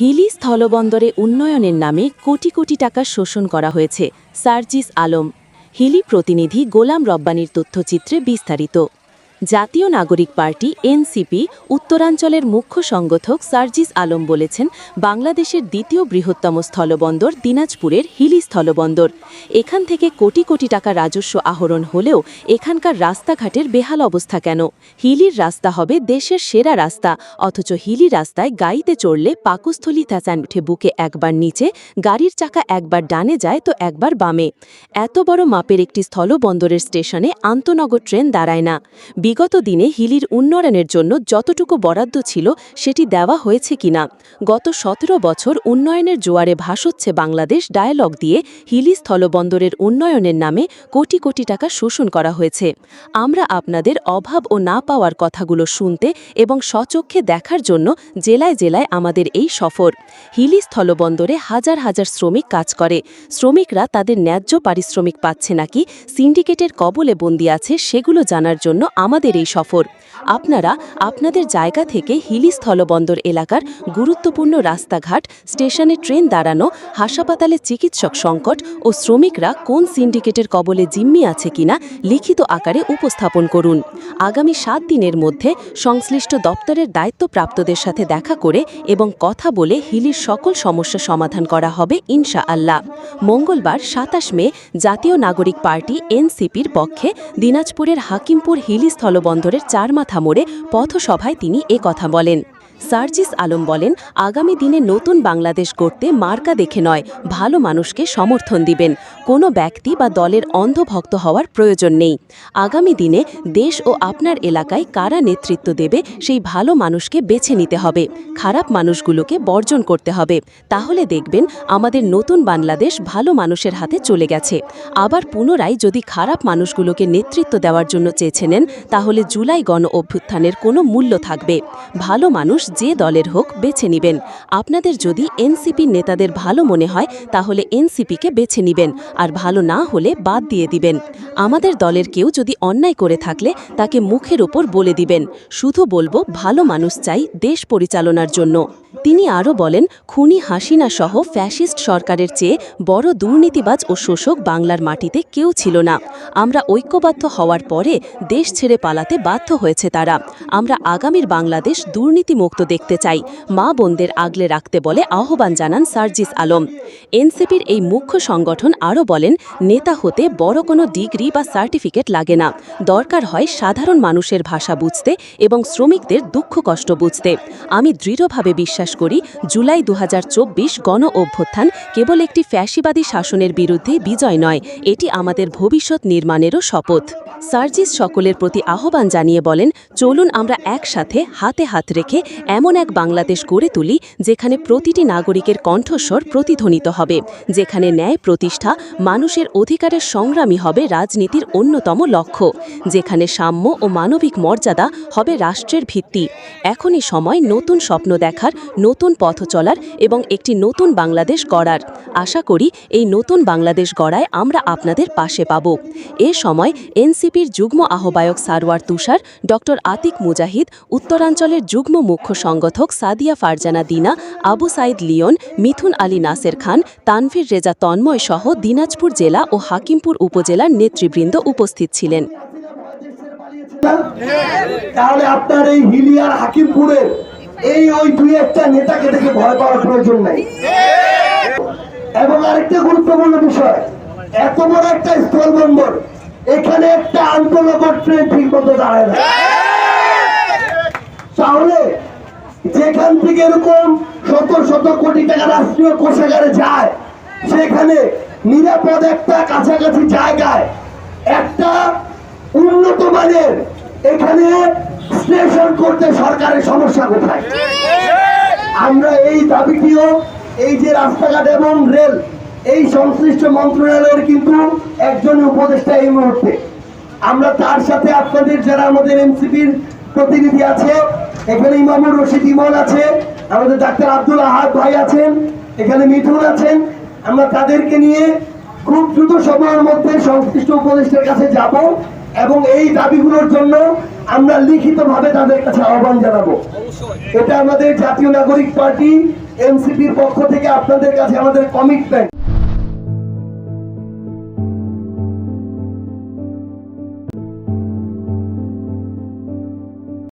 হিলি স্থলবন্দরে উন্নয়নের নামে কোটি কোটি টাকা শোষণ করা হয়েছে সার্জিস আলম। হিলি প্রতিনিধি গোলাম রব্বানির তথ্যচিত্রে বিস্তারিত। জাতীয় নাগরিক পার্টি এনসিপি, উত্তরাঞ্চলের মুখ্য সংগঠক সার্জিস আলম বলেছেন, বাংলাদেশের দ্বিতীয় বৃহত্তম স্থলবন্দর দিনাজপুরের হিলি স্থলবন্দর। এখান থেকে কোটি কোটি টাকা রাজস্ব আহরণ হলেও এখানকার রাস্তাঘাটের বেহাল অবস্থা কেন? হিলির রাস্তা হবে দেশের সেরা রাস্তা, অথচ হিলি রাস্তায় গাড়িতে চড়লে পাকস্থলী তেঁচান উঠে বুকে একবার নিচে, গাড়ির চাকা একবার ডানে যায় তো একবার বামে। এত বড় মাপের একটি স্থলবন্দরের স্টেশনে আন্তনগর ট্রেন দাঁড়ায় না। বিগত দিনে হিলির উন্নয়নের জন্য যতটুকু বরাদ্দ ছিল, সেটি দেওয়া হয়েছে কিনা? গত সতেরো বছর উন্নয়নের জোয়ারে ভাসচ্ছে বাংলাদেশ ডায়ালগ দিয়ে হিলি স্থলবন্দরের উন্নয়নের নামে কোটি কোটি টাকা শোষণ করা হয়েছে। আমরা আপনাদের অভাব ও না পাওয়ার কথাগুলো শুনতে এবং স্বচক্ষে দেখার জন্য জেলায় জেলায় আমাদের এই সফর। হিলি স্থলবন্দরে হাজার হাজার শ্রমিক কাজ করে। শ্রমিকরা তাদের ন্যায্য পারিশ্রমিক পাচ্ছে নাকি? সিন্ডিকেটের কবলে বন্দি আছে, সেগুলো জানার জন্য আমাদের এই সফর। আপনারা আপনাদের জায়গা থেকে হিলি স্থলবন্দর এলাকার গুরুত্বপূর্ণ রাস্তাঘাট, স্টেশনে ট্রেন দাঁড়ানো, হাসপাতালে চিকিৎসক সংকট ও শ্রমিকরা কোন সিন্ডিকেটের কবলে জিম্মি আছে কিনা লিখিত আকারে উপস্থাপন করুন। আগামী সাত দিনের মধ্যে সংশ্লিষ্ট দপ্তরের দায়িত্বপ্রাপ্তদের সাথে দেখা করে এবং কথা বলে হিলির সকল সমস্যা সমাধান করা হবে ইনশা আল্লাহ মঙ্গলবার সাতাশ মে জাতীয় নাগরিক পার্টি এনসিপির পক্ষে দিনাজপুরের হাকিমপুর হিলি স্থলবন্দরের চার মাথা মোড়ে পথসভায় তিনি কথা বলেন। সার্জিস আলম বলেন, আগামী দিনে নতুন বাংলাদেশ গড়তে মার্কা দেখে নয়, ভালো মানুষকে সমর্থন দিবেন। কোনো ব্যক্তি বা দলের অন্ধভক্ত হওয়ার প্রয়োজন নেই। আগামী দিনে দেশ ও আপনার এলাকায় কারা নেতৃত্ব দেবে, সেই ভালো মানুষকে বেছে নিতে হবে। খারাপ মানুষগুলোকে বর্জন করতে হবে। তাহলে দেখবেন, আমাদের নতুন বাংলাদেশ ভালো মানুষের হাতে চলে গেছে। আবার পুনরায় যদি খারাপ মানুষগুলোকে নেতৃত্ব দেওয়ার জন্য চেয়েছে নেন, তাহলে জুলাই গণ অভ্যুত্থানের কোনো মূল্য থাকবে। ভালো মানুষ যে দলের হোক বেছে নিবেন। আপনাদের যদি এনসিপির নেতাদের ভালো মনে হয়, তাহলে এনসিপিকে বেছে নিবেন, আর ভালো না হলে বাদ দিয়ে দিবেন। আমাদের দলের কেউ যদি অন্যায় করে থাকলে, তাকে মুখের ওপর বলে দিবেন। শুধু বলব, ভালো মানুষ চাই দেশ পরিচালনার জন্য। তিনি আরও বলেন, খুনি হাসিনা সহ ফ্যাসিস্ট সরকারের চেয়ে বড় দুর্নীতিবাজ ও শোষক বাংলার মাটিতে কেউ ছিল না। আমরা ঐক্যবদ্ধ হওয়ার পরে দেশ ছেড়ে পালাতে বাধ্য হয়েছে তারা। আমরা আগামীর বাংলাদেশ দুর্নীতিমুক্ত দেখতে চাই, মা বোনদের আগলে রাখতে বলে আহ্বান জানান সার্জিস আলম। এনসিপির এই মুখ্য সংগঠন আরও বলেন, নেতা হতে বড় কোনো ডিগ্রি বা সার্টিফিকেট লাগে না। দরকার হয় সাধারণ মানুষের ভাষা বুঝতে এবং শ্রমিকদের দুঃখ কষ্ট বুঝতে। আমি দৃঢ়ভাবে বিশ্বাস করি, জুলাই দু গণ অভ্যুত্থান কেবল একটি ফ্যাসিবাদী শাসনের বিরুদ্ধে বিজয় নয়, এটি আমাদের ভবিষ্যৎ নির্মাণেরও শপথ। সার্জিস সকলের প্রতি আহ্বান জানিয়ে বলেন, চলুন আমরা একসাথে হাতে হাত রেখে এমন এক বাংলাদেশ গড়ে তুলি, যেখানে প্রতিটি নাগরিকের কণ্ঠস্বর প্রতিধ্বনিত হবে, যেখানে ন্যায় প্রতিষ্ঠা মানুষের অধিকারের সংগ্রামী হবে রাজনীতির অন্যতম লক্ষ্য, যেখানে সাম্য ও মানবিক মর্যাদা হবে রাষ্ট্রের ভিত্তি। এখনই সময় নতুন স্বপ্ন দেখার, নতুন পথ চলার এবং একটি নতুন বাংলাদেশ গড়ার। আশা করি এই নতুন বাংলাদেশ গড়ায় আমরা আপনাদের পাশে পাব। এ সময় এনসিপির যুগ্ম আহ্বায়ক সারওয়ার তুষার ড আতিক মুজাহিদ, উত্তরাঞ্চলের যুগ্ম মুখ্য সংগঠক সাদিয়া ফারজানা দিনা, আবু সাইদ লিওন, মিথুন আলী নাসের খান, তানভীর রেজা তন্ময় সহ দিনাজপুর জেলা ও হাকিমপুর উপজেলার নেতৃবৃন্দ উপস্থিত ছিলেন। তাহলে আপনার এই হিলিয়ার হাকিমপুরের এই ওই দুই একটা নেতাকে দেখে ভয় পাওয়ার প্রয়োজন নাই। এবং আরেকটা গুরুত্বপূর্ণ বিষয়, এত বড় একটা স্থলবন্দর এখানে একটা আন্তনগর ট্রেন ঠিক মতো দাঁড়ায় না। তাহলে যেখান থেকে এরকম শত শত কোটি টাকা রাষ্ট্রীয় কোষাগারে যায়, সেখানে নিরাপদ একটা কাছাকাছি জায়গায় একটা উন্নত মানের এখানে স্টেশন করতে সরকারের সমস্যা কোথায়? আমরা এই দাবিটিও এই যে রাস্তাঘাট এবং রেল এই সংশ্লিষ্ট মন্ত্রণালয়ের কিন্তু একজন উপদেষ্টা এই মুহূর্তে। আমরা তার সাথে আপনাদের যারা আমাদের এনসিপির প্রতিনিধি আছে, এখানে ইমামুর রশিদ ইমন আছে, আমাদের ডাক্তার আব্দুল আহাদ ভাই আছেন, এখানে মিঠুন আছেন। আমরা তাদেরকে নিয়ে খুব দ্রুত সময়ের মধ্যে সংশ্লিষ্ট উপদেষ্টার কাছে যাব এবং এই দাবিগুলোর জন্য আমরা লিখিতভাবে তাদের কাছে আহ্বান জানাব। এটা আমাদের জাতীয় নাগরিক পার্টি এনসিপির পক্ষ থেকে আপনাদের কাছে আমাদের কমিটমেন্ট